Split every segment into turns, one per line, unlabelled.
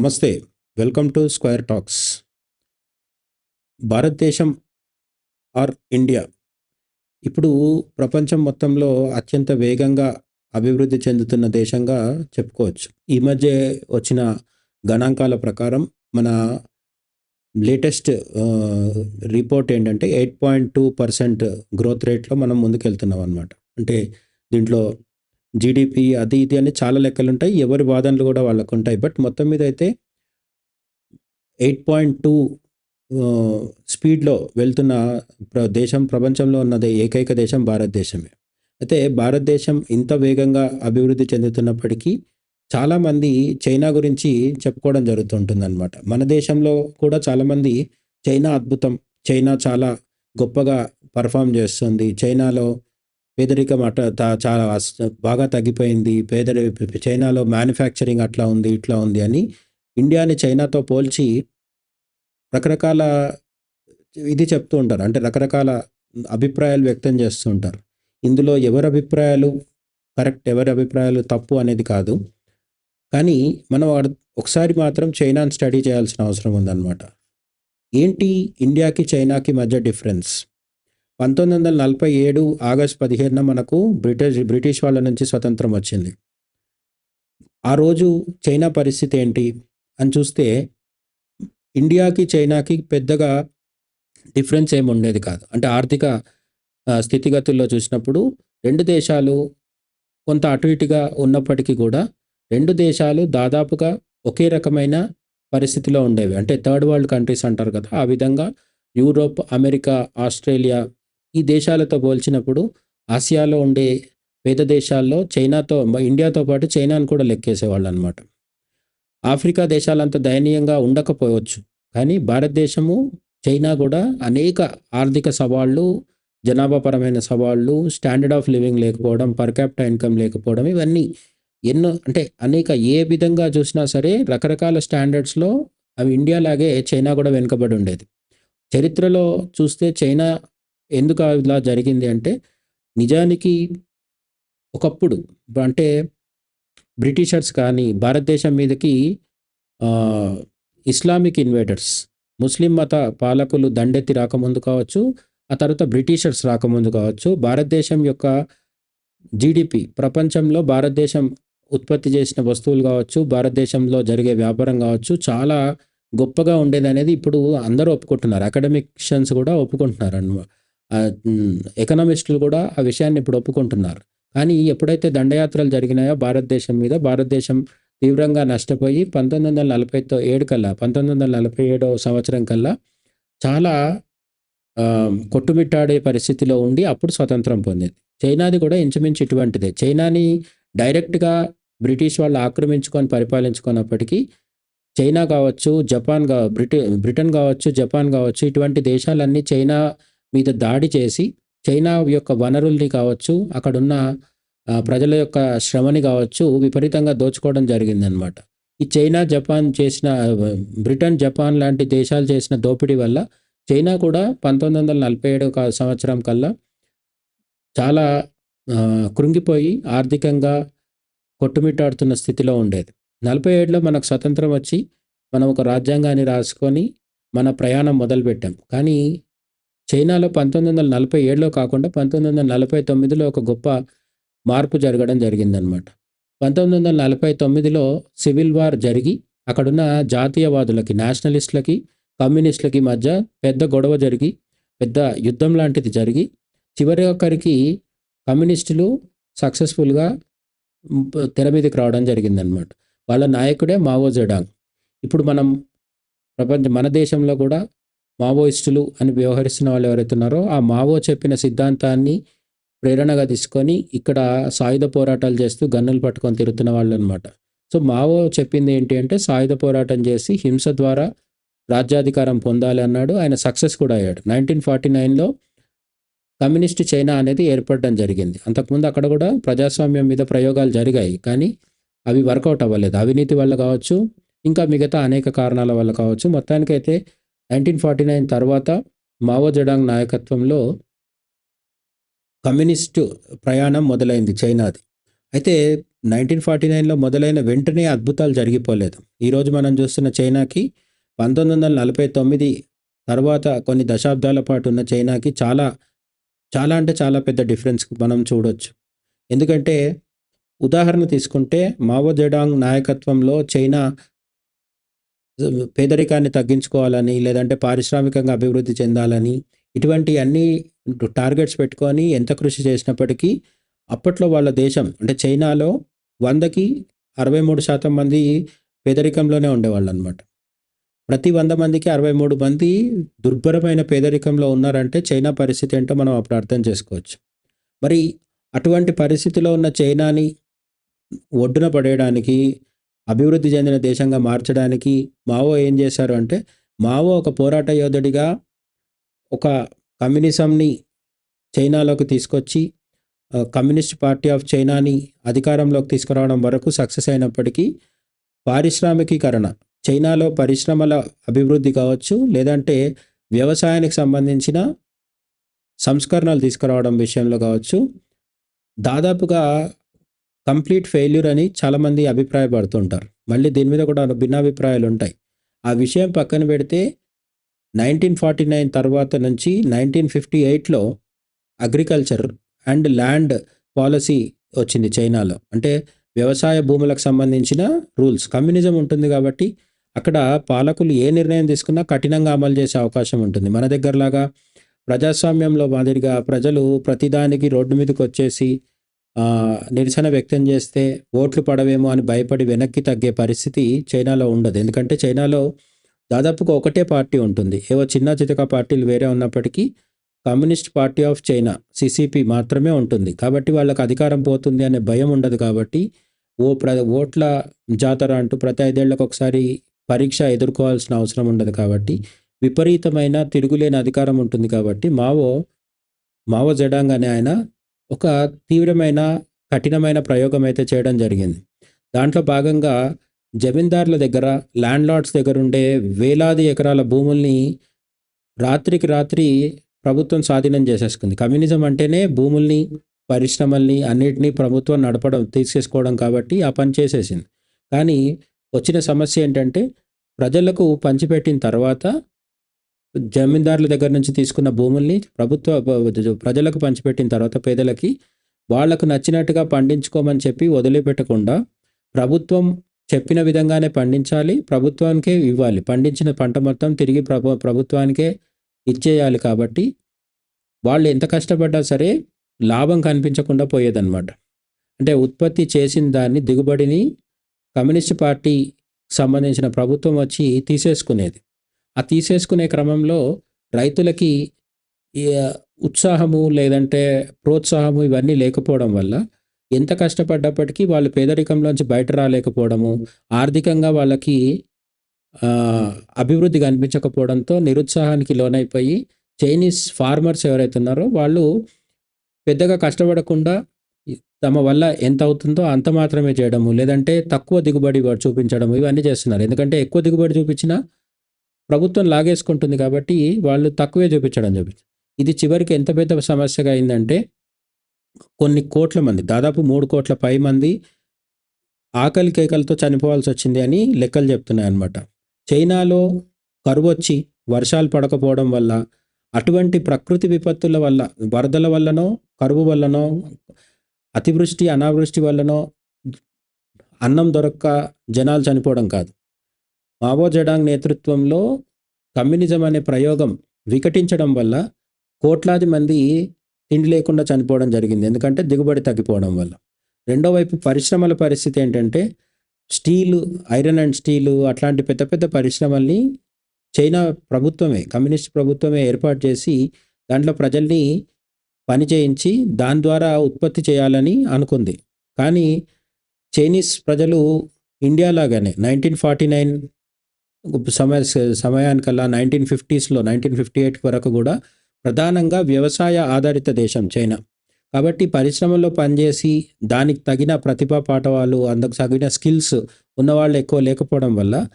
నమస్తే welcome to square talks. భారతదేశం or India. ఇప్పుడు ప్రపంచం మొత్తంలో అత్యంత వేగంగా అభివృద్ధి చెందుతున్న దేశంగా చెప్పుకోవచ్చు. ఈ మధ్య వచ్చిన గణాంకాల ప్రకారం మన లేటెస్ట్ రిపోర్ట్ ఏంటంటే eight point two percent growth రేట్లో మనం ముందుకెళ్తున్నాం అనమాట అంటే దీంట్లో జీడిపి అది ఇది అని చాలా లెక్కలు ఉంటాయి ఎవరి వాదనలు కూడా వాళ్ళకు ఉంటాయి బట్ మొత్తం మీద అయితే ఎయిట్ పాయింట్ టూ స్పీడ్లో వెళ్తున్న ప్ర దేశం ప్రపంచంలో ఉన్నది ఏకైక దేశం భారతదేశమే. అయితే భారతదేశం ఇంత వేగంగా అభివృద్ధి చెందుతున్నప్పటికీ చాలామంది చైనా గురించి చెప్పుకోవడం జరుగుతుంటుందన్నమాట. మన దేశంలో కూడా చాలామంది చైనా అద్భుతం. చైనా చాలా గొప్పగా పర్ఫామ్ చేస్తుంది. చైనాలో పేదరికం అట్లా చాలా బాగా తగ్గిపోయింది. పేదరి చైనాలో మ్యానుఫ్యాక్చరింగ్ అట్లా ఉంది ఇట్లా ఉంది అని ఇండియాని చైనాతో పోల్చి రకరకాల ఇది చెప్తూ ఉంటారు. అంటే రకరకాల అభిప్రాయాలు వ్యక్తం చేస్తూ ఉంటారు. ఇందులో ఎవరి అభిప్రాయాలు కరెక్ట్ ఎవరి అభిప్రాయాలు తప్పు అనేది కాదు. కానీ మనం ఒకసారి మాత్రం చైనాని స్టడీ చేయాల్సిన అవసరం ఉందన్నమాట. ఏంటి ఇండియాకి చైనాకి మధ్య డిఫరెన్స్? పంతొమ్మిది వందల నలభై ఏడు ఆగస్ట్ పదిహేనున మనకు బ్రిటిష్ బ్రిటిష్ వాళ్ళ నుంచి స్వతంత్రం వచ్చింది. ఆ రోజు చైనా పరిస్థితి ఏంటి అని చూస్తే ఇండియాకి చైనాకి పెద్దగా డిఫరెన్స్ ఏమి ఉండేది కాదు. అంటే ఆర్థిక స్థితిగతుల్లో చూసినప్పుడు రెండు దేశాలు కొంత అటు ఇటుగా ఉన్నప్పటికీ కూడా రెండు దేశాలు దాదాపుగా ఒకే రకమైన పరిస్థితిలో ఉండేవి. అంటే థర్డ్ వరల్డ్ కంట్రీస్ అంటారు కదా ఆ విధంగా యూరోప్ అమెరికా ఆస్ట్రేలియా ఈ దేశాలతో పోల్చినప్పుడు ఆసియాలో ఉండే పేద దేశాల్లో చైనాతో ఇండియాతో పాటు చైనాను కూడా లెక్కేసేవాళ్ళు అనమాట ఆఫ్రికా దేశాలంత దయనీయంగా ఉండకపోవచ్చు. కానీ భారతదేశము చైనా కూడా అనేక ఆర్థిక సవాళ్ళు జనాభాపరమైన సవాళ్ళు స్టాండర్డ్ ఆఫ్ లివింగ్ లేకపోవడం పర్ క్యాపిటల్ ఇన్కమ్ లేకపోవడం ఇవన్నీ ఎన్నో అంటే అనేక ఏ విధంగా చూసినా సరే రకరకాల స్టాండర్డ్స్లో అవి ఇండియా లాగే చైనా కూడా వెనుకబడి ఉండేది. చరిత్రలో చూస్తే చైనా ఎందుకు ఇలా జరిగింది అంటే నిజానికి ఒకప్పుడు అంటే బ్రిటిషర్స్ కానీ భారతదేశం మీదకి ఇస్లామిక్ ఇన్వేటర్స్ ముస్లిం మత పాలకులు దండెత్తి రాకముందు కావచ్చు ఆ తర్వాత బ్రిటిషర్స్ రాకముందు కావచ్చు భారతదేశం యొక్క జీడిపి ప్రపంచంలో భారతదేశం ఉత్పత్తి చేసిన వస్తువులు కావచ్చు భారతదేశంలో జరిగే వ్యాపారం కావచ్చు చాలా గొప్పగా ఉండేది అనేది ఇప్పుడు అందరూ ఒప్పుకుంటున్నారు. అకాడమిషియన్స్ కూడా ఒప్పుకుంటున్నారు అన్నమాట ఎకనామిస్టులు కూడా ఆ విషయాన్ని ఇప్పుడు ఒప్పుకుంటున్నారు. కానీ ఎప్పుడైతే దండయాత్రలు జరిగినాయో భారతదేశం మీద భారతదేశం తీవ్రంగా నష్టపోయి పంతొమ్మిది వందల నలభై తో- ఏడు కల్లా పంతొమ్మిది వందల నలభై ఏడో సంవత్సరం కల్లా చాలా కొట్టుమిట్టాడే పరిస్థితిలో ఉండి అప్పుడు స్వతంత్రం పొందింది. చైనాది కూడా ఇంచుమించు ఇటువంటిదే. చైనాని డైరెక్ట్గా బ్రిటిష్ వాళ్ళు ఆక్రమించుకొని పరిపాలించుకున్నప్పటికీ చైనా కావచ్చు జపాన్ కా బ్రిటి బ్రిటన్ కావచ్చు జపాన్ కావచ్చు ఇటువంటి దేశాలన్నీ చైనా మీద దాడి చేసి చైనా యొక్క వనరుల్ని కావచ్చు అక్కడున్న ప్రజల యొక్క శ్రమని కావచ్చు విపరీతంగా దోచుకోవడం జరిగిందనమాట ఈ చైనా జపాన్ చేసిన బ్రిటన్ జపాన్ లాంటి దేశాలు చేసిన దోపిడీ వల్ల చైనా కూడా పంతొమ్మిది వందల నలభై ఏడు సంవత్సరం కల్లా చాలా కృంగిపోయి ఆర్థికంగా కొట్టుమిట్టాడుతున్న స్థితిలో ఉండేది. నలభై ఏడులో మనకు స్వతంత్రం వచ్చి మనం ఒక రాజ్యాంగాన్ని రాసుకొని మన ప్రయాణం మొదలుపెట్టాం. కానీ చైనాలో పంతొమ్మిది వందల నలభై ఏడులో కాకుండా పంతొమ్మిది వందల నలభై తొమ్మిదిలో ఒక గొప్ప మార్పు జరగడం జరిగిందనమాట పంతొమ్మిది వందల నలభై తొమ్మిదిలో సివిల్ వార్ జరిగి అక్కడున్న జాతీయవాదులకి నేషనలిస్టులకి కమ్యూనిస్టులకి మధ్య పెద్ద గొడవ జరిగి పెద్ద యుద్ధం లాంటిది జరిగి చివరి ఒక్కరికి కమ్యూనిస్టులు సక్సెస్ఫుల్గా తెర మీదకి రావడం జరిగిందనమాట వాళ్ళ నాయకుడే మావో జెడాంగ్. ఇప్పుడు మనం ప్రపంచ మన దేశంలో కూడా మావోయిస్టులు అని వ్యవహరిస్తున్న వాళ్ళు ఎవరైతే ఉన్నారో ఆ మావో చెప్పిన సిద్ధాంతాన్ని ప్రేరణగా తీసుకొని ఇక్కడ సాయుధ పోరాటాలు చేస్తూ గన్నులు పట్టుకొని తిరుగుతున్న వాళ్ళు అనమాట సో మావో చెప్పింది ఏంటి అంటే సాయుధ పోరాటం చేసి హింస ద్వారా రాజ్యాధికారం పొందాలి అన్నాడు. ఆయన సక్సెస్ కూడా అయ్యాడు. నైన్టీన్ ఫార్టీ నైన్లో కమ్యూనిస్ట్ చైనా అనేది ఏర్పడడం జరిగింది. అంతకుముందు అక్కడ కూడా ప్రజాస్వామ్యం మీద ప్రయోగాలు జరిగాయి. కానీ అవి వర్కౌట్ అవ్వలేదు. అవినీతి వల్ల కావచ్చు ఇంకా మిగతా అనేక కారణాల వల్ల కావచ్చు. మొత్తానికైతే నైన్టీన్ ఫార్టీ నైన్ తర్వాత మావో జడాంగ్ నాయకత్వంలో కమ్యూనిస్టు ప్రయాణం మొదలైంది చైనాది. అయితే నైన్టీన్ ఫార్టీ నైన్లో మొదలైన వెంటనే అద్భుతాలు జరిగిపోలేదు. ఈరోజు మనం చూస్తున్న చైనాకి పంతొమ్మిది వందల నలభై తొమ్మిది తర్వాత కొన్ని దశాబ్దాల పాటు ఉన్న చైనాకి చాలా చాలా అంటే చాలా పెద్ద డిఫరెన్స్ మనం చూడొచ్చు. ఎందుకంటే ఉదాహరణ తీసుకుంటే మావో జెడాంగ్ నాయకత్వంలో చైనా పేదరికాన్ని తగ్గించుకోవాలని లేదంటే పారిశ్రామికంగా అభివృద్ధి చెందాలని ఇటువంటి అన్ని టార్గెట్స్ పెట్టుకొని ఎంత కృషి చేసినప్పటికీ అప్పట్లో వాళ్ళ దేశం అంటే చైనాలో వందకి అరవై మూడు శాతం మంది పేదరికంలోనే ఉండేవాళ్ళు అనమాట ప్రతి వంద మందికి అరవై మూడు మంది దుర్భరమైన పేదరికంలో ఉన్నారంటే చైనా పరిస్థితి ఏంటో మనం అప్పుడు అర్థం చేసుకోవచ్చు. మరి అటువంటి పరిస్థితిలో ఉన్న చైనాని ఒడ్డున పడేయడానికి అభివృద్ధి చెందిన దేశంగా మార్చడానికి మావో ఏం చేశారు అంటే మావో ఒక పోరాట యోధుడిగా ఒక కమ్యూనిజంని చైనాలోకి తీసుకొచ్చి కమ్యూనిస్ట్ పార్టీ ఆఫ్ చైనాని అధికారంలోకి తీసుకురావడం వరకు సక్సెస్ అయినప్పటికీ పారిశ్రామికీకరణ చైనాలో పరిశ్రమల అభివృద్ధి కావచ్చు లేదంటే వ్యవసాయానికి సంబంధించిన సంస్కరణలు తీసుకురావడం విషయంలో కావచ్చు దాదాపుగా కంప్లీట్ ఫెయిల్యూర్ అని చాలామంది అభిప్రాయపడుతుంటారు. మళ్ళీ దీని మీద కూడా భిన్నాభిప్రాయాలు ఉంటాయి ఆ విషయం పక్కన పెడితే నైన్టీన్ ఫార్టీ నైన్ తర్వాత నుంచి నైన్టీన్ ఫిఫ్టీ ఎయిట్లో అగ్రికల్చర్ అండ్ ల్యాండ్ పాలసీ వచ్చింది చైనాలో. అంటే వ్యవసాయ భూములకు సంబంధించిన రూల్స్. కమ్యూనిజం ఉంటుంది కాబట్టి అక్కడ పాలకులు ఏ నిర్ణయం తీసుకున్నా కఠినంగా అమలు చేసే అవకాశం ఉంటుంది. మన దగ్గరలాగా ప్రజాస్వామ్యంలో మాదిరిగా ప్రజలు ప్రతిదానికి రోడ్డు మీదకి వచ్చేసి నిరసన వ్యక్తం చేస్తే ఓట్లు పడవేమో అని భయపడి వెనక్కి తగ్గే పరిస్థితి చైనాలో ఉండదు. ఎందుకంటే చైనాలో దాదాపుగా ఒకటే పార్టీ ఉంటుంది. ఏవో చిన్న చితక పార్టీలు వేరే ఉన్నప్పటికీ communist party of China CCP మాత్రమే ఉంటుంది. కాబట్టి వాళ్ళకి అధికారం పోతుంది అనే భయం ఉండదు కాబట్టి ఓ ప్ర ఓట్ల జాతర అంటూ ప్రతి ఐదేళ్ళకు ఒకసారి పరీక్ష ఎదుర్కోవాల్సిన అవసరం ఉండదు కాబట్టి విపరీతమైన తిరుగులేని అధికారం ఉంటుంది కాబట్టి మావో మావో జడాంగ్ అనే ఆయన ఒక తీవ్రమైన కఠినమైన ప్రయోగం అయితే చేయడం జరిగింది. దాంట్లో భాగంగా జమీందారుల దగ్గర ల్యాండ్ లార్డ్స్ దగ్గర ఉండే వేలాది ఎకరాల భూముల్ని రాత్రికి రాత్రి ప్రభుత్వం స్వాధీనం చేసేసుకుంది. కమ్యూనిజం అంటేనే భూముల్ని పరిశ్రమల్ని అన్నిటినీ ప్రభుత్వం నడపడం తీసేసుకోవడం కాబట్టి ఆ పని చేసేసింది. కానీ వచ్చిన సమస్య ఏంటంటే ప్రజలకు పంచిపెట్టిన తర్వాత జమీందారుల దగ్గర నుంచి తీసుకున్న భూముల్ని ప్రభుత్వ ప్రజలకు పంచిపెట్టిన తర్వాత పేదలకి వాళ్ళకు నచ్చినట్టుగా పండించుకోమని చెప్పి వదిలిపెట్టకుండా ప్రభుత్వం చెప్పిన విధంగానే పండించాలి ప్రభుత్వానికే ఇవ్వాలి. పండించిన పంట మొత్తం తిరిగి ప్రభు ప్రభుత్వానికే ఇచ్చేయాలి కాబట్టి వాళ్ళు ఎంత కష్టపడ్డా సరే లాభం కనిపించకుండా పోయేదన్నమాట. అంటే ఉత్పత్తి చేసిన దాన్ని దిగుబడిని కమ్యూనిస్ట్ పార్టీ సంబంధించిన ప్రభుత్వం వచ్చి తీసేసుకునేది. ఆ తీసేసుకునే క్రమంలో రైతులకి ఉత్సాహము లేదంటే ప్రోత్సాహము ఇవన్నీ లేకపోవడం వల్ల ఎంత కష్టపడ్డప్పటికీ వాళ్ళు పేదరికంలోంచి బయట రాలేకపోవడము ఆర్థికంగా వాళ్ళకి అభివృద్ధి కనిపించకపోవడంతో నిరుత్సాహానికి లోనైపోయి చైనీస్ ఫార్మర్స్ ఎవరైతే ఉన్నారో వాళ్ళు పెద్దగా కష్టపడకుండా తమ వల్ల ఎంత అవుతుందో అంత మాత్రమే చేయడము లేదంటే తక్కువ దిగుబడి చూపించడము ఇవన్నీ చేస్తున్నారు. ఎందుకంటే ఎక్కువ దిగుబడి చూపించినా ప్రభుత్వం లాగేసుకుంటుంది కాబట్టి వాళ్ళు తక్కువే చూపించడం చూపించారు ఇది చివరికి ఎంత పెద్ద సమస్యగా అయిందంటే కొన్ని కోట్ల మంది దాదాపు మూడు కోట్ల పై మంది ఆకలి కేకలతో చనిపోవాల్సి వచ్చింది అని లెక్కలు చెప్తున్నాయి అన్నమాట చైనాలో కరువు వచ్చి వర్షాలు పడకపోవడం వల్ల అటువంటి ప్రకృతి విపత్తుల వల్ల వరదల వల్లనో కరువు వల్లనో అతివృష్టి అనావృష్టి వల్లనో అన్నం దొరక్క జనాలు చనిపోవడం కాదు. మావో జడాంగ్ నేతృత్వంలో కమ్యూనిజం అనే ప్రయోగం వికటించడం వల్ల కోట్లాది మంది తిండి లేకుండా చనిపోవడం జరిగింది. ఎందుకంటే దిగుబడి తగ్గిపోవడం వల్ల. రెండో వైపు పరిశ్రమల పరిస్థితి ఏంటంటే స్టీలు ఐరన్ అండ్ స్టీలు అట్లాంటి పెద్ద పెద్ద పరిశ్రమల్ని చైనా ప్రభుత్వమే కమ్యూనిస్ట్ ప్రభుత్వమే ఏర్పాటు చేసి దాంట్లో ప్రజల్ని పని చేయించి దాని ద్వారా ఉత్పత్తి చేయాలని అనుకుంది. కానీ చైనీస్ ప్రజలు ఇండియా లాగానే నైన్టీన్ ఫార్టీ నైన్ సమయ సమయానికల్లా నైన్టీన్ ఫిఫ్టీస్లో నైన్టీన్ ఫిఫ్టీ ఎయిట్ వరకు కూడా ప్రధానంగా వ్యవసాయ ఆధారిత దేశం చైనా. కాబట్టి పరిశ్రమల్లో పనిచేసి దానికి తగిన ప్రతిభా పాఠవాలు అందుకు తగిన స్కిల్స్ ఉన్నవాళ్ళు ఎక్కువ లేకపోవడం వల్ల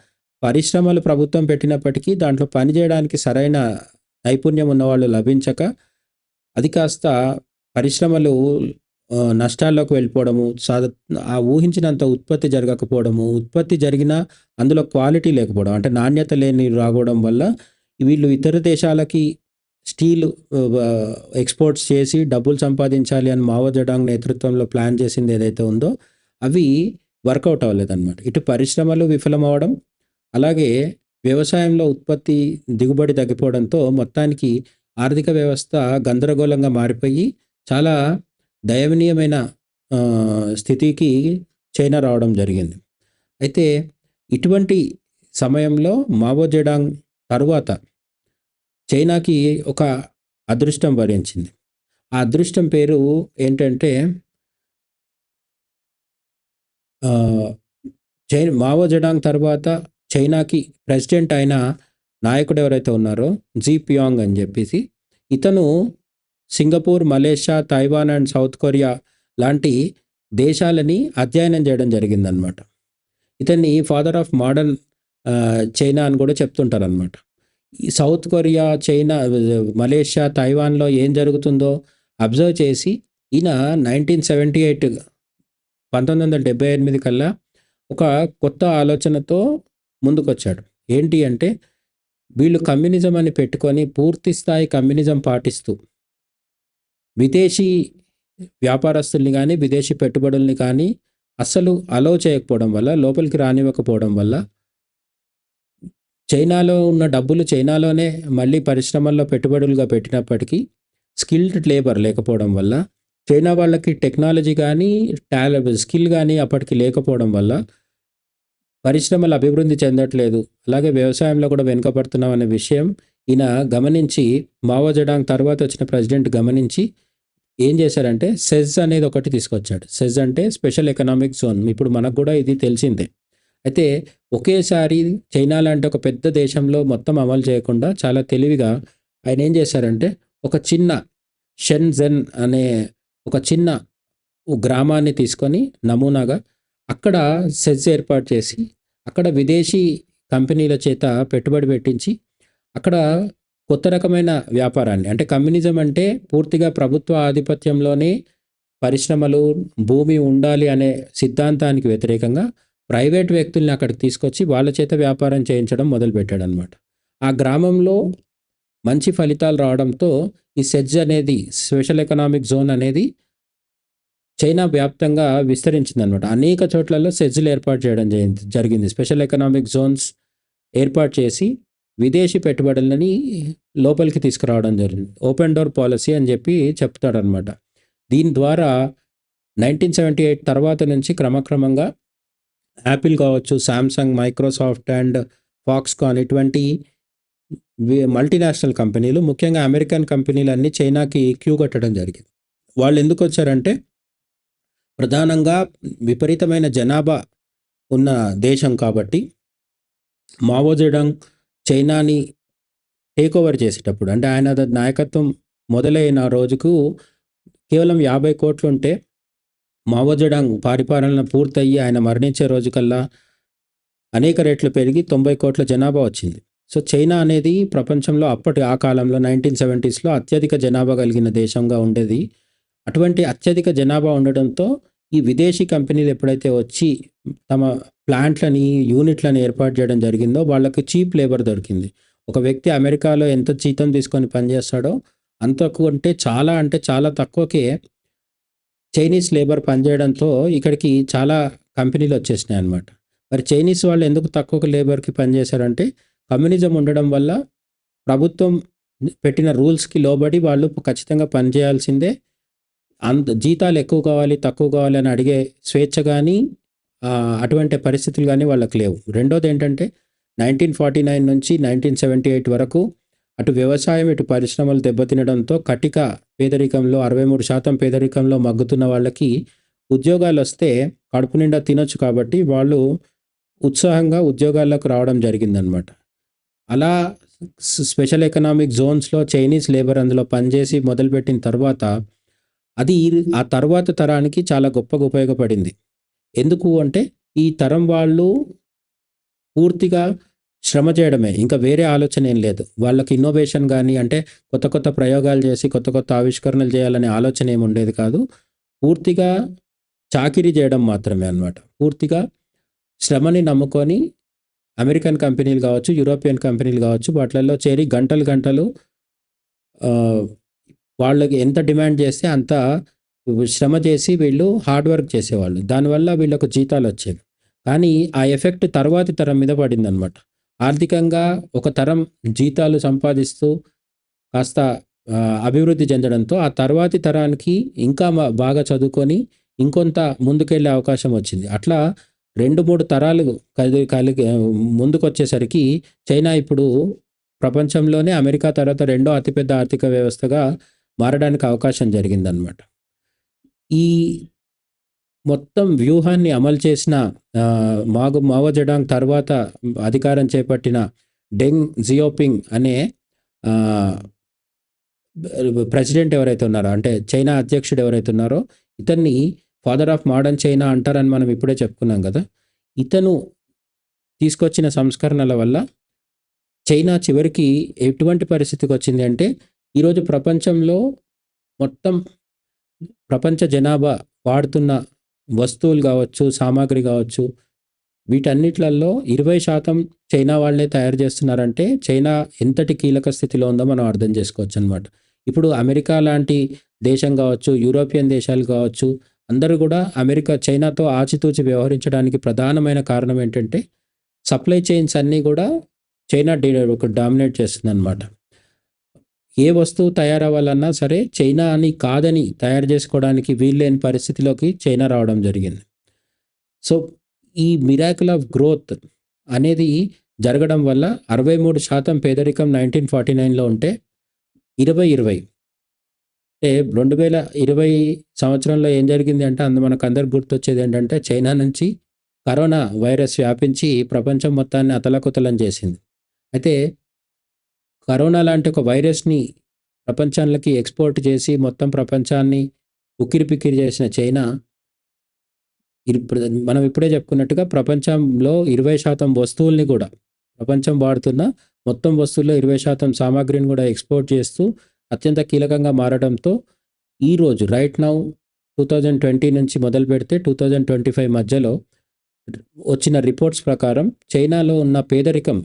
పరిశ్రమలు ప్రభుత్వం పెట్టినప్పటికీ దాంట్లో పనిచేయడానికి సరైన నైపుణ్యం ఉన్నవాళ్ళు లభించక అది కాస్త పరిశ్రమలు నష్టాల్లోకి వెళ్ళిపోవడము, సాధ ఆ ఊహించినంత ఉత్పత్తి జరగకపోవడము, ఉత్పత్తి జరిగినా అందులో క్వాలిటీ లేకపోవడం. అంటే నాణ్యత లేని రావడం వల్ల వీళ్ళు ఇతర దేశాలకి స్టీల్ ఎక్స్‌పోర్ట్స్ చేసి డబ్బులు సంపాదించాలి అని మావో జడాంగ్ నేతృత్వంలో ప్లాన్ చేసింది ఏదైతే ఉందో అవి వర్కౌట్ అవ్వలేదన్నమాట. ఇటు పరిశ్రమలు విఫలమవడం అలాగే వ్యవసాయంలో ఉత్పత్తి, దిగుబడి తగ్గిపోవడంతో మొత్తానికి ఆర్థిక వ్యవస్థ గందరగోళంగా మారిపోయి చాలా దయనీయమైన స్థితికి చైనా రావడం జరిగింది. అయితే ఇటువంటి సమయంలో మావో జెడాంగ్ తరువాత చైనాకి ఒక అదృష్టం వరించింది. ఆ అదృష్టం పేరు ఏంటంటే చైనా మావో జెడాంగ్ తర్వాత చైనాకి ప్రెసిడెంట్ అయిన నాయకుడు ఎవరైతే ఉన్నారో జీ పియాంగ్ అని చెప్పేసి ఇతను Singapore, Malaysia, Taiwan and South Korea లాంటి దేశాలని అధ్యయనం చేయడం జరిగిందనమాట. ఇతన్ని ఫాదర్ ఆఫ్ మోడర్న్ చైనా అని కూడా చెప్తుంటారనమాట. ఈ సౌత్ కొరియా, చైనా, మలేషియా, తైవాన్‌లో ఏం జరుగుతుందో అబ్జర్వ్ చేసి ఈయన 1978 1978 కల్లా ఒక కొత్త ఆలోచనతో ముందుకొచ్చాడు. ఏంటి అంటే వీళ్ళు కమ్యూనిజం అని పెట్టుకొని పూర్తి స్థాయి కమ్యూనిజం పాటిస్తూ విదేశీ వ్యాపారస్తుల్ని కానీ విదేశీ పెట్టుబడుల్ని కానీ అస్సలు అలో చేయకపోవడం వల్ల, లోపలికి రానివ్వకపోవడం వల్ల చైనాలో ఉన్న డబ్బులు చైనాలోనే మళ్ళీ పరిశ్రమల్లో పెట్టుబడులుగా పెట్టినప్పటికీ స్కిల్డ్ లేబర్ లేకపోవడం వల్ల, చైనా వాళ్ళకి టెక్నాలజీ కానీ టాల స్కిల్ కానీ అప్పటికి లేకపోవడం వల్ల పరిశ్రమలు అభివృద్ధి చెందట్లేదు. అలాగే వ్యవసాయంలో కూడా వెనుకబడుతున్నాం అనే విషయం ఈయన గమనించి మావో జడాంగ్ తర్వాత వచ్చిన ప్రెసిడెంట్ గమనించి ఏం చేశారంటే సెజ్ అనేది ఒకటి తీసుకొచ్చాడు. సెజ్ అంటే స్పెషల్ ఎకనామిక్ జోన్. ఇప్పుడు మనకు కూడా ఇది తెలిసిందే. అయితే ఒకేసారి చైనా లాంటి ఒక పెద్ద దేశంలో మొత్తం అమలు చేయకుండా చాలా తెలివిగా ఆయన ఏం చేశారంటే ఒక చిన్న షెన్‌జెన్ అనే ఒక చిన్న గ్రామాన్ని తీసుకొని నమూనాగా అక్కడ సెజ్ ఏర్పాటు చేసి అక్కడ విదేశీ కంపెనీల చేత పెట్టుబడి పెట్టించి అక్కడ కొత్త రకమైన వ్యాపారాన్ని అంటే కమ్యూనిజం అంటే పూర్తిగా ప్రభుత్వ ఆధిపత్యంలోనే పరిశ్రమలు, భూమి ఉండాలి అనే సిద్ధాంతానికి వ్యతిరేకంగా ప్రైవేట్ వ్యక్తుల్ని అక్కడికి తీసుకొచ్చి వాళ్ళ చేత వ్యాపారం చేయించడం మొదలుపెట్టాడనమాట. ఆ గ్రామంలో మంచి ఫలితాలు రావడంతో ఈ సెజ్ అనేది స్పెషల్ ఎకనామిక్ జోన్ అనేది చైనా వ్యాప్తంగా విస్తరించిందనమాట. అనేక చోట్లలో సెజ్‌లు ఏర్పాటు చేయడం జరిగింది. స్పెషల్ ఎకనామిక్ జోన్స్ ఏర్పాటు చేసి విదేశీ పెట్టుబడులని లోపలికి తీసుకురావడం జరిగింది. ఓపెన్ డోర్ పాలసీ అని చెప్పి చెప్తాడనమాట. దీని ద్వారా 1978 తర్వాత నుంచి క్రమక్రమంగా యాపిల్ కావచ్చు, సామ్‌సంగ్, మైక్రోసాఫ్ట్ అండ్ ఫాక్స్‌కాన్ ఇటువంటి మల్టీనేషనల్ కంపెనీలు ముఖ్యంగా అమెరికన్ కంపెనీలన్నీ చైనాకి క్యూ కట్టడం జరిగింది. వాళ్ళు ఎందుకు వచ్చారంటే ప్రధానంగా విపరీతమైన జనాభా ఉన్న దేశం కాబట్టి మావోజెడంగ్ చైనాని టేక్ ఓవర్ చేసేటప్పుడు అంటే ఆయన నాయకత్వం మొదలైన రోజుకు కేవలం యాభై కోట్లు ఉంటే మావోజడాంగ్ పరిపాలన పూర్తయ్యి ఆయన మరణించే రోజుకల్లా అనేక రేట్లు పెరిగి 90 కోట్ల జనాభా వచ్చింది. సో, చైనా అనేది ప్రపంచంలో అప్పటి ఆ కాలంలో 1970స్‌లో అత్యధిక జనాభా కలిగిన దేశంగా ఉండేది. అటువంటి అత్యధిక జనాభా ఉండడంతో ఈ విదేశీ కంపెనీలు ఎప్పుడైతే వచ్చి తమ ప్లాంట్‌లని, యూనిట్‌లని ఏర్పాటు చేయడం జరిగిందో వాళ్ళకి చీప్ లేబర్ దొరికింది. ఒక వ్యక్తి అమెరికాలో ఎంత జీతం తీసుకొని పనిచేస్తాడో అంతకు అంటే చాలా అంటే చాలా తక్కువకే చైనీస్ లేబర్ పనిచేయడంతో ఇక్కడికి చాలా కంపెనీలు వచ్చేసినాయి అనమాట మరి చైనీస్ వాళ్ళు ఎందుకు తక్కువ లేబర్‌కి పనిచేశారంటే కమ్యూనిజం ఉండడం వల్ల ప్రభుత్వం పెట్టిన రూల్స్‌కి లోబడి వాళ్ళు ఖచ్చితంగా పనిచేయాల్సిందే. అంత జీతాలు ఎక్కువ కావాలి, తక్కువ కావాలి అని అడిగే స్వేచ్ఛ కానీ అటువంటి పరిస్థితులు కానీ వాళ్ళకి లేవు. రెండోది ఏంటంటే నైన్టీన్ ఫార్టీ నైన్ నుంచి 1978 వరకు అటు వ్యవసాయం, ఇటు పరిశ్రమలు దెబ్బతినడంతో కటిక పేదరికంలో 63% పేదరికంలో మగ్గుతున్న వాళ్ళకి ఉద్యోగాలొస్తే కడుపు నిండా తినొచ్చు కాబట్టి వాళ్ళు ఉత్సాహంగా ఉద్యోగాల్లోకి రావడం జరిగిందనమాట. అలా స్పెషల్ ఎకనామిక్ జోన్స్‌లో చైనీస్ లేబర్ అందులో పనిచేసి మొదలుపెట్టిన తర్వాత అది ఆ తర్వాత తరానికి చాలా గొప్పగా ఉపయోగపడింది. ఎందుకు అంటే ఈ తరం వాళ్ళు పూర్తిగా శ్రమ చేయడమే. ఇంకా వేరే ఆలోచన ఏం లేదు. వాళ్ళకి ఇన్నోవేషన్ కానీ అంటే కొత్త కొత్త ప్రయోగాలు చేసి కొత్త కొత్త ఆవిష్కరణలు చేయాలనే ఆలోచన ఏమి ఉండేది కాదు. పూర్తిగా చాకిరీ చేయడం మాత్రమే అన్నమాట పూర్తిగా శ్రమని నమ్ముకొని అమెరికన్ కంపెనీలు కావచ్చు యూరోపియన్ కంపెనీలు కావచ్చు వాటిల్లో చేరి గంటలు గంటలు వాళ్ళకి ఎంత డిమాండ్ చేస్తే అంత శ్రమ చేసి వీళ్ళు హార్డ్ వర్క్ చేసేవాళ్ళు. దానివల్ల వీళ్ళకు జీతాలు వచ్చేవి. కానీ ఆ ఎఫెక్ట్ తర్వాతి తరం మీద పడిందనమాట ఆర్థికంగా ఒక తరం జీతాలు సంపాదిస్తూ కాస్త అభివృద్ధి చెందడంతో ఆ తర్వాతి తరానికి ఇంకా బాగా చదువుకొని ఇంకొంత ముందుకెళ్ళే అవకాశం వచ్చింది. అట్లా రెండు మూడు తరాలు కలిగి కలిగి ముందుకొచ్చేసరికి చైనా ఇప్పుడు ప్రపంచంలోనే అమెరికా తర్వాత రెండో అతిపెద్ద ఆర్థిక వ్యవస్థగా మారడానికి అవకాశం జరిగిందనమాట ఈ మొత్తం వ్యూహాన్ని అమలు చేసిన మాగు మావో జడాంగ్ తర్వాత అధికారం చేపట్టిన డెంగ్ జియోపింగ్ అనే ప్రెసిడెంట్ ఎవరైతే ఉన్నారో అంటే చైనా అధ్యక్షుడు ఎవరైతే ఉన్నారో ఇతన్ని ఫాదర్ ఆఫ్ మోడర్న్ చైనా అంటారని మనం ఇప్పుడే చెప్పుకున్నాం కదా. ఇతను తీసుకొచ్చిన సంస్కరణల వల్ల చైనా చివరికి ఎటువంటి పరిస్థితికి వచ్చింది అంటే ఈరోజు ప్రపంచంలో మొత్తం ప్రపంచ జనాభా వాడుతున్న వస్తువులు కావచ్చు సామాగ్రి కావచ్చు వీటన్నిట్లలో ఇరవై శాతం చైనా వాళ్ళే తయారు చేస్తున్నారంటే చైనా ఎంతటి కీలక స్థితిలో ఉందో మనం అర్థం చేసుకోవచ్చు అనమాట ఇప్పుడు అమెరికా లాంటి దేశం కావచ్చు యూరోపియన్ దేశాలు కావచ్చు అందరూ కూడా అమెరికా చైనాతో ఆచితూచి వ్యవహరించడానికి ప్రధానమైన కారణం ఏంటంటే సప్లై చైన్స్ అన్నీ కూడా చైనా డి- ఒక డామినేట్ చేస్తుంది అనమాట ఏ వస్తువు తయారవ్వాలన్నా సరే చైనా అని కాదని తయారు చేసుకోవడానికి వీల్లేని పరిస్థితిలోకి చైనా రావడం జరిగింది. సో ఈ మిరాకుల్ ఆఫ్ గ్రోత్ అనేది జరగడం వల్ల అరవై మూడు శాతం పేదరికం నైన్టీన్ ఫార్టీ నైన్లో ఉంటే ఇరవై ఇరవై. అంటే రెండు వేల ఇరవై సంవత్సరంలో ఏం జరిగింది అంటే అందు మనకు అందరికి గుర్తొచ్చేది ఏంటంటే చైనా నుంచి కరోనా వైరస్ వ్యాపించి ప్రపంచం మొత్తాన్ని అతలకుతలం చేసింది. అయితే కరోనా లాంటి ఒక వైరస్ని ప్రపంచానికి ఎక్స్పోర్ట్ చేసి మొత్తం ప్రపంచాన్ని ఉక్కిరిపిక్కిరి చేసిన చైనా మనం ఇప్పుడే చెప్పుకున్నట్టుగా ప్రపంచంలో ఇరవై శాతం వస్తువుల్ని కూడా ప్రపంచం వాడుతున్న మొత్తం వస్తువుల్లో ఇరవై శాతం సామాగ్రిని కూడా ఎక్స్పోర్ట్ చేస్తూ అత్యంత కీలకంగా మారడంతో ఈరోజు right now two thousand twenty నుంచి మొదలు పెడితే టూ థౌజండ్ ట్వంటీ ఫైవ్ మధ్యలో వచ్చిన రిపోర్ట్స్ ప్రకారం చైనాలో ఉన్న పేదరికం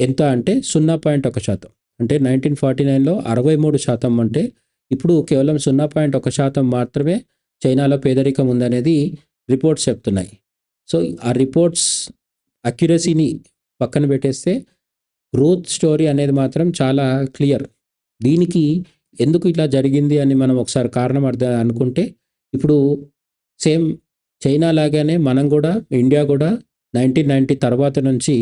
ఎంత అంటే సున్నా పాయింట్ ఒక శాతం. అంటే నైన్టీన్ ఫార్టీ నైన్లో అరవై మూడు శాతం అంటే ఇప్పుడు కేవలం సున్నా పాయింట్ ఒక శాతం మాత్రమే చైనాలో పేదరికం ఉందనేది రిపోర్ట్స్ చెప్తున్నాయి. సో ఆ రిపోర్ట్స్ అక్యురసీని పక్కన పెట్టేస్తే గ్రోత్ స్టోరీ అనేది మాత్రం చాలా క్లియర్. దీనికి ఎందుకు ఇట్లా జరిగింది అని మనం ఒకసారి కారణం అర్థం అనుకుంటే ఇప్పుడు సేమ్ చైనా లాగానే మనం కూడా ఇండియా కూడా నైన్టీన్ నైంటీ తర్వాత నుంచి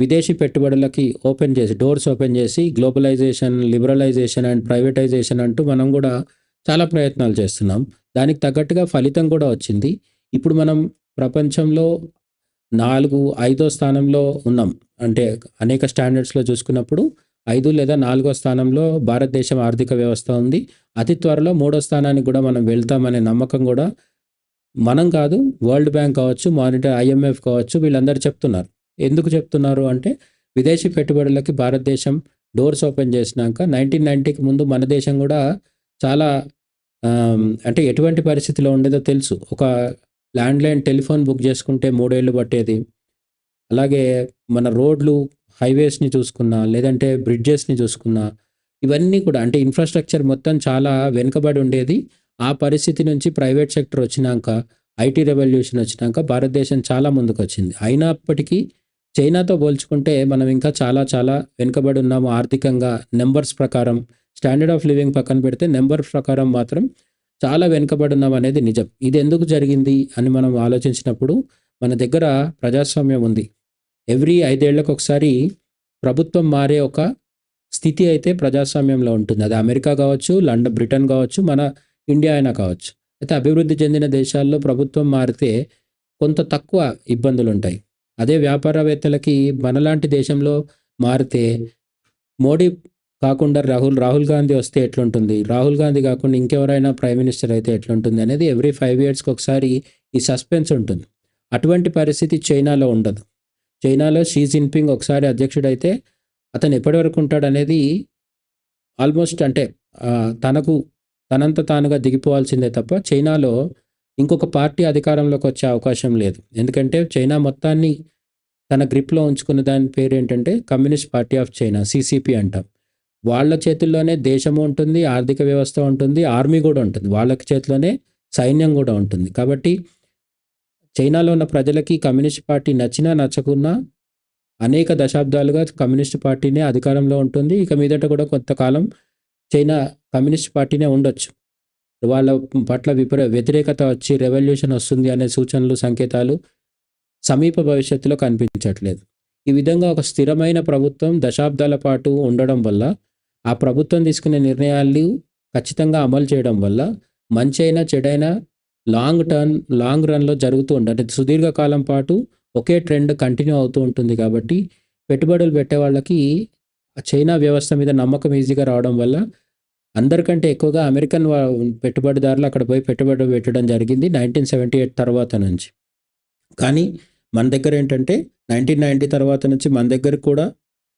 విదేశీ పెట్టుబడులకి ఓపెన్ చేసి డోర్స్ ఓపెన్ చేసి గ్లోబలైజేషన్ లిబరలైజేషన్ అండ్ ప్రైవేటైజేషన్ అంటూ మనం కూడా చాలా ప్రయత్నాలు చేస్తున్నాం. దానికి తగ్గట్టుగా ఫలితం కూడా వచ్చింది. ఇప్పుడు మనం ప్రపంచంలో నాలుగు ఐదో స్థానంలో ఉన్నాం. అంటే అనేక స్టాండర్డ్స్లో చూసుకున్నప్పుడు ఐదు లేదా నాలుగో స్థానంలో భారతదేశం ఆర్థిక వ్యవస్థ ఉంది. అతి త్వరలో మూడో స్థానానికి కూడా మనం వెళ్తామనే నమ్మకం కూడా మనం కాదు వరల్డ్ బ్యాంక్ కావచ్చు మానిటర్ ఐఎంఎఫ్ కావచ్చు వీళ్ళందరూ చెప్తున్నారు. ఎందుకు చెప్తున్నారు అంటే విదేశీ పెట్టుబడులకి భారతదేశం డోర్స్ ఓపెన్ చేసినాక నైన్టీన్ నైంటీకి ముందు మన దేశం కూడా చాలా అంటే ఎటువంటి పరిస్థితిలో ఉండేదో తెలుసు. ఒక ల్యాండ్లైన్ టెలిఫోన్ బుక్ చేసుకుంటే మూడేళ్ళు పట్టేది. అలాగే మన రోడ్లు హైవేస్ని చూసుకున్నా లేదంటే బ్రిడ్జెస్ని చూసుకున్నా ఇవన్నీ కూడా అంటే ఇన్ఫ్రాస్ట్రక్చర్ మొత్తం చాలా వెనుకబడి ఉండేది. ఆ పరిస్థితి నుంచి ప్రైవేట్ సెక్టర్ వచ్చినాక ఐటీ రెవల్యూషన్ వచ్చినాక భారతదేశం చాలా ముందుకు వచ్చింది అయినప్పటికీ చైనాతో పోల్చుకుంటే మనం ఇంకా చాలా చాలా వెనుకబడి ఉన్నాము ఆర్థికంగా. నెంబర్స్ ప్రకారం స్టాండర్డ్ ఆఫ్ లివింగ్ పక్కన పెడితే నెంబర్ ప్రకారం మాత్రం చాలా వెనుకబడి ఉన్నాం అనేది నిజం. ఇది ఎందుకు జరిగింది అని మనం ఆలోచించినప్పుడు మన దగ్గర ప్రజాస్వామ్యం ఉంది. ఎవ్రీ ఐదేళ్ళకు ఒకసారి ప్రభుత్వం మారే ఒక స్థితి అయితే ప్రజాస్వామ్యంలో ఉంటుంది. అది అమెరికా కావచ్చు లండన్ బ్రిటన్ కావచ్చు మన ఇండియా అయినా కావచ్చు. అయితే అభివృద్ధి చెందిన దేశాల్లో ప్రభుత్వం మారితే కొంత తక్కువ ఇబ్బందులు ఉంటాయి అదే వ్యాపారవేత్తలకి మనలాంటి దేశంలో మారితే మోడీ కాకుండా రాహుల్ రాహుల్ గాంధీ వస్తే ఎట్లుంటుంది? రాహుల్ గాంధీ కాకుండా ఇంకెవరైనా ప్రైమ్ మినిస్టర్ అయితే ఎట్లుంటుంది అనేది ఎవ్రీ ఫైవ్ ఇయర్స్కి ఒకసారి ఈ సస్పెన్స్ ఉంటుంది. అటువంటి పరిస్థితి చైనాలో ఉండదు. చైనాలో షీ జిన్పింగ్ ఒకసారి అధ్యక్షుడైతే అతను ఎప్పటి వరకు ఉంటాడనేది ఆల్మోస్ట్ అంటే తనకు తనంత తానుగా దిగిపోవాల్సిందే తప్ప చైనాలో ఇంకొక పార్టీ అధికారంలోకి వచ్చే అవకాశం లేదు. ఎందుకంటే చైనా మొత్తాన్ని తన గ్రిప్లో ఉంచుకున్న దాని పేరు ఏంటంటే communist party of China CCP అంటాం. వాళ్ళ చేతుల్లోనే దేశము ఉంటుంది ఆర్థిక వ్యవస్థ ఉంటుంది ఆర్మీ కూడా ఉంటుంది. వాళ్ళ చేతిలోనే సైన్యం కూడా ఉంటుంది. కాబట్టి చైనాలో ఉన్న ప్రజలకి కమ్యూనిస్ట్ పార్టీ నచ్చినా నచ్చకున్నా అనేక దశాబ్దాలుగా కమ్యూనిస్ట్ పార్టీనే అధికారంలో ఉంటుంది. ఇక మీదట కూడా కొంతకాలం చైనా కమ్యూనిస్ట్ పార్టీనే ఉండొచ్చు. వాళ్ళ పట్ల విపర వ్యతిరేకత వచ్చి రెవల్యూషన్ వస్తుంది అనే సూచనలు సంకేతాలు సమీప భవిష్యత్తులో కనిపించట్లేదు. ఈ విధంగా ఒక స్థిరమైన ప్రభుత్వం దశాబ్దాల పాటు ఉండడం వల్ల ఆ ప్రభుత్వం తీసుకునే నిర్ణయాలు ఖచ్చితంగా అమలు చేయడం వల్ల మంచైనా చెడైనా లాంగ్ టర్న్ లాంగ్ రన్లో జరుగుతూ ఉంటుంది అంటే సుదీర్ఘకాలం పాటు ఒకే ట్రెండ్ కంటిన్యూ అవుతూ ఉంటుంది కాబట్టి పెట్టుబడులు పెట్టే వాళ్ళకి చైనా వ్యవస్థ మీద నమ్మకం ఈజీగా రావడం వల్ల అందరికంటే ఎక్కువగా అమెరికన్ పెట్టుబడిదారులు అక్కడ పోయి పెట్టుబడి పెట్టడం జరిగింది నైన్టీన్ సెవెంటీ ఎయిట్ తర్వాత నుంచి. కానీ మన దగ్గర ఏంటంటే నైన్టీన్ నైంటీ తర్వాత నుంచి మన దగ్గర కూడా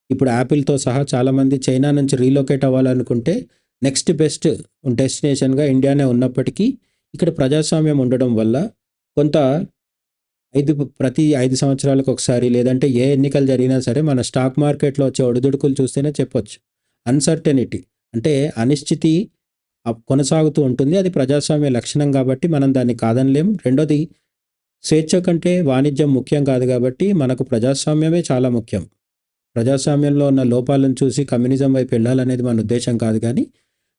ఇప్పుడు యాపిల్తో సహా చాలామంది చైనా నుంచి రీలొకేట్ అవ్వాలనుకుంటే నెక్స్ట్ బెస్ట్ డెస్టినేషన్గా ఇండియానే ఉన్నప్పటికీ ఇక్కడ ప్రజాస్వామ్యం ఉండడం వల్ల కొంత ఐదు ప్రతి ఐదు సంవత్సరాలకు ఒకసారి లేదంటే ఏ ఎన్నికలు జరిగినా సరే మన స్టాక్ మార్కెట్లో వచ్చే ఒడిదుడుకులు చూస్తేనే చెప్పొచ్చు. అన్సర్టెనిటీ అంటే అనిశ్చితి కొనసాగుతూ ఉంటుంది. అది ప్రజాస్వామ్య లక్షణం కాబట్టి మనం దాన్ని కాదనలేం. రెండోది స్వేచ్ఛ కంటే వాణిజ్యం ముఖ్యం కాదు కాబట్టి మనకు ప్రజాస్వామ్యమే చాలా ముఖ్యం. ప్రజాస్వామ్యంలో ఉన్న లోపాలను చూసి కమ్యూనిజం వైపు వెళ్ళాలనేది మన ఉద్దేశం కాదు కానీ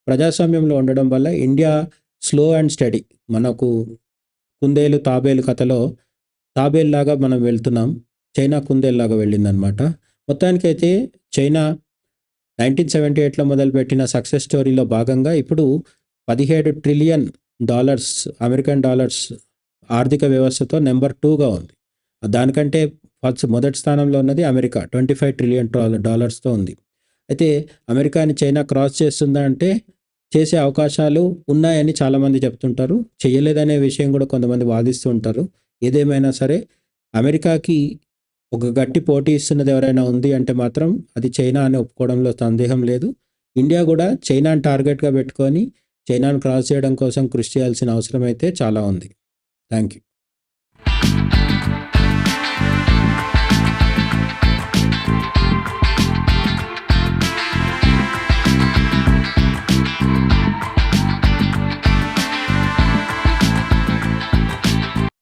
ప్రజాస్వామ్యంలో ఉండడం వల్ల ఇండియా స్లో అండ్ స్టడీ మనకు కుందేలు తాబేలు కథలో తాబేల్లాగా మనం వెళ్తున్నాం. చైనా కుందేల్లాగా వెళ్ళిందనమాట. మొత్తానికైతే చైనా నైన్టీన్ సెవెంటీ ఎయిట్లో మొదలుపెట్టిన సక్సెస్ స్టోరీలో భాగంగా ఇప్పుడు పదిహేడు ట్రిలియన్ డాలర్స్ అమెరికన్ డాలర్స్ ఆర్థిక వ్యవస్థతో నెంబర్ టూగా ఉంది. దానికంటే ఫస్ట్ మొదటి స్థానంలో ఉన్నది అమెరికా ట్వంటీ ఫైవ్ ట్రిలియన్ డాలర్స్తో ఉంది. అయితే అమెరికాని చైనా క్రాస్ చేస్తుందా అంటే చేసే అవకాశాలు ఉన్నాయని చాలామంది చెప్తుంటారు. చేయలేదనే విషయం కూడా కొంతమంది వాదిస్తూ ఉంటారు ఏదేమైనా సరే అమెరికాకి ఒక గట్టి పోటీ ఇస్తున్నది ఎవరైనా ఉంది అంటే మాత్రం అది చైనా అని ఒప్పుకోవడంలో సందేహం లేదు. ఇండియా కూడా చైనాను టార్గెట్గా పెట్టుకొని చైనాను క్రాస్ చేయడం కోసం కృషి చేయాల్సిన అవసరం అయితే చాలా ఉంది. Thank you